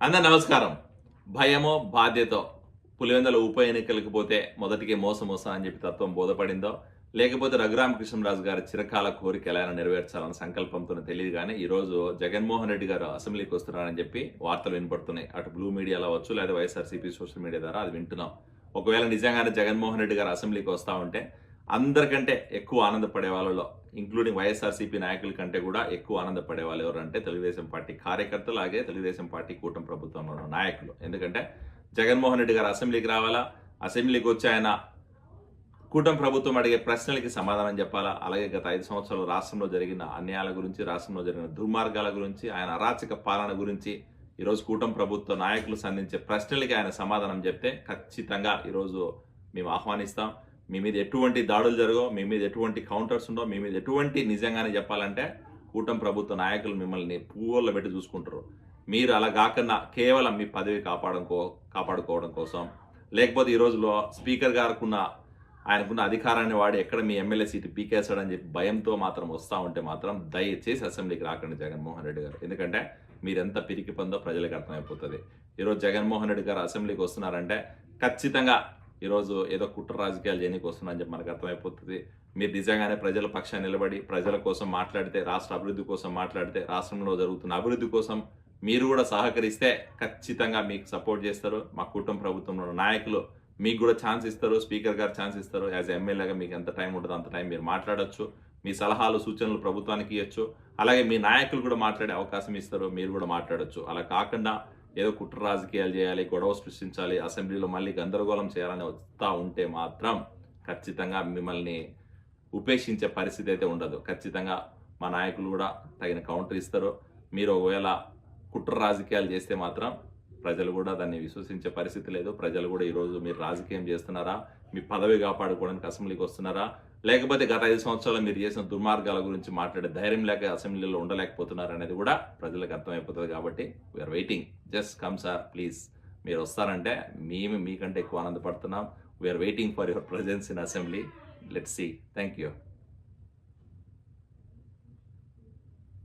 అందరు నమస్కారం. భయమో బాధ్యతో పులివెందల ఉప ఎన్నికలకు పోతే మొదటికి మోసం అని చెప్పి తత్వం బోధపడిందో లేకపోతే రఘురామకృష్ణరాజు గారి చిరకాల కోరిక ఎలా నెరవేర్చాలన్న సంకల్పంతో తెలియదు కానీ ఈరోజు జగన్మోహన్ రెడ్డి గారు అసెంబ్లీకి వస్తున్నారని చెప్పి వార్తలు వినపడుతున్నాయి. అటు బ్లూ మీడియాలో అవ్వచ్చు లేదా వైఎస్ఆర్సీపీ సోషల్ మీడియా ద్వారా అది వింటున్నాం. ఒకవేళ నిజంగానే జగన్మోహన్ రెడ్డి గారు అసెంబ్లీకి వస్తూ ఉంటే అందరికంటే ఎక్కువ ఆనందపడే వాళ్ళలో ఇంక్లూడింగ్ వైఎస్ఆర్సీపీ నాయకుల కంటే కూడా ఎక్కువ ఆనందపడే వాళ్ళు ఎవరంటే తెలుగుదేశం పార్టీ కార్యకర్తలు అలాగే తెలుగుదేశం పార్టీ కూటమి ప్రభుత్వంలో ఉన్న నాయకులు. ఎందుకంటే జగన్మోహన్ రెడ్డి గారు అసెంబ్లీకి రావాలా? అసెంబ్లీకి వచ్చి ఆయన కూటమి ప్రభుత్వం అడిగే ప్రశ్నలకి సమాధానం చెప్పాలా? అలాగే గత ఐదు సంవత్సరాలు రాష్ట్రంలో జరిగిన అన్యాయాల గురించి రాష్ట్రంలో జరిగిన దుర్మార్గాల గురించి ఆయన అరాచక పాలన గురించి ఈరోజు కూటమి ప్రభుత్వ నాయకులు సంధించే ప్రశ్నలకి ఆయన సమాధానం చెప్తే ఖచ్చితంగా ఈరోజు మేము ఆహ్వానిస్తాం. మీ మీద ఎటువంటి దాడులు జరగవు మీ మీద ఎటువంటి కౌంటర్స్ ఉండవు మీ మీద ఎటువంటి నిజంగానే చెప్పాలంటే కూటమి ప్రభుత్వ నాయకులు మిమ్మల్ని పూవల్లో పెట్టి చూసుకుంటారు. మీరు అలా కాకుండా కేవలం మీ పదవి కాపాడుకో కాపాడుకోవడం కోసం లేకపోతే ఈ రోజులో స్పీకర్ గారుకున్న ఆయనకున్న అధికారాన్ని వాడి ఎక్కడ మీ ఎమ్మెల్యే సీటు పీకేస్తాడని చెప్పి భయంతో మాత్రం వస్తూ ఉంటే మాత్రం దయచేసి అసెంబ్లీకి రాకండి జగన్మోహన్ రెడ్డి గారు. ఎందుకంటే మీరెంత పిరికి పొందో ప్రజలకు అర్థమైపోతుంది. ఈరోజు జగన్మోహన్ రెడ్డి గారు అసెంబ్లీకి వస్తున్నారంటే ఖచ్చితంగా ఈరోజు ఏదో కుట్ర రాజకీయాలు చేయడానికి చెప్పి మనకు అర్థమైపోతుంది. మీరు నిజంగానే ప్రజల పక్షాన్ని నిలబడి ప్రజల కోసం మాట్లాడితే రాష్ట్ర అభివృద్ధి కోసం మాట్లాడితే రాష్ట్రంలో జరుగుతున్న అభివృద్ధి కోసం మీరు కూడా సహకరిస్తే ఖచ్చితంగా మీకు సపోర్ట్ చేస్తారు. మా కుటుంబ ప్రభుత్వంలో ఉన్న నాయకులు మీకు కూడా ఛాన్స్ ఇస్తారు. స్పీకర్ గారు ఛాన్స్ ఇస్తారు. యాజ్ ఎమ్మెల్యేగా మీకు ఎంత టైం ఉంటుందో అంత టైం మీరు మాట్లాడొచ్చు. మీ సలహాలు సూచనలు ప్రభుత్వానికి ఇవ్వచ్చు. అలాగే మీ నాయకులు కూడా మాట్లాడే అవకాశం ఇస్తారు. మీరు కూడా మాట్లాడచ్చు. అలా కాకుండా ఏదో కుట్ర రాజకీయాలు చేయాలి గొడవ సృష్టించాలి అసెంబ్లీలో మళ్ళీ గందరగోళం చేయాలని వస్తూ ఉంటే మాత్రం ఖచ్చితంగా మిమ్మల్ని ఉపేక్షించే పరిస్థితి అయితే ఉండదు. ఖచ్చితంగా మా నాయకులు కూడా తగిన కౌంటర్ ఇస్తారు. మీరు ఒకవేళ కుట్ర రాజకీయాలు చేస్తే మాత్రం ప్రజలు కూడా దాన్ని విశ్వసించే పరిస్థితి లేదు. ప్రజలు కూడా ఈరోజు మీరు రాజకీయం చేస్తున్నారా? మీ పదవి కాపాడుకోవడానికి అసెంబ్లీకి వస్తున్నారా? లేకపోతే గత ఐదు సంవత్సరాలు మీరు చేసిన దుర్మార్గాల గురించి మాట్లాడే ధైర్యం లేక అసెంబ్లీలో ఉండలేకపోతున్నారు అనేది కూడా ప్రజలకు అర్థమైపోతుంది కాబట్టి we are waiting just come sir please మీరు వస్తారంటే మేము మీకంటే ఎక్కువ ఆనందపడుతున్నాం. We are waiting for your presence in assembly let see thank you